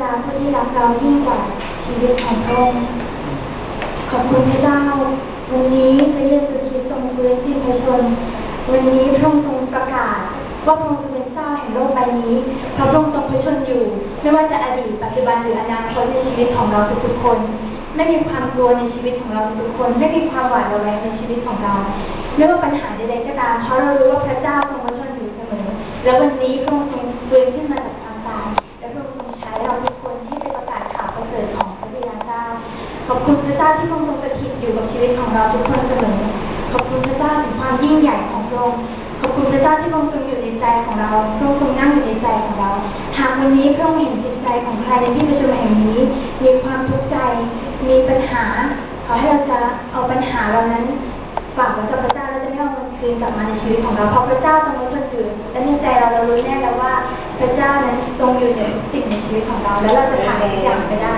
ดาผู้ที่รักเรายิ่งกว่าชีวิตของพระองค์ขอบคุณพระเจ้า วันนี้พระเยซูคริสต์ทรงฟื้นชีพชน วันนี้พระองค์ทรงประกาศว่าพระองค์เป็นเจ้าแห่งโลกใบนี้พระพระองค์ทรงพระชนอยู่ ไม่ว่าจะอดีตปัจจุบันหรืออนาคตในชีวิตของเราทุกๆคน ไม่มีความกลัวในชีวิตของเราทุกคน ไม่มีความหวาดระแวงในชีวิตของเราไม่ว่าปัญหาใดๆก็ตามเพราะเรารู้ว่าพระเจ้าทรงพระชนอยู่เสมอ และวันนี้พระองค์ทรงฟื้นขึ้นมา ขอบคุณพระเจ้าที่พระองค์ทรงสถิตอยู่กับชีวิตของเราทุกคนเสมอ ขอบคุณพระเจ้าถึงความยิ่งใหญ่ของพระองค์ ขอบคุณพระเจ้าที่พระองค์ทรงอยู่ในใจของเรา พระองค์ทรงนั่งอยู่ในใจของเรา หากวันนี้พระองค์เห็นจิตใจของใครในที่ประชุมแห่งนี้ มีความทุกข์ใจ มีปัญหา ขอให้เราจะเอาปัญหาเหล่านั้นฝากไว้กับพระเจ้าแล้วจะไม่เอามันคืนกลับมาในชีวิตของเรา เพราะพระเจ้าทรงรู้สึกและในใจเราเรารู้แน่แล้วว่าพระเจ้านั้นทรงอยู่เหนือทุกสิ่งในชีวิตของเรา และเราจะผ่านทุกอย่างไปได้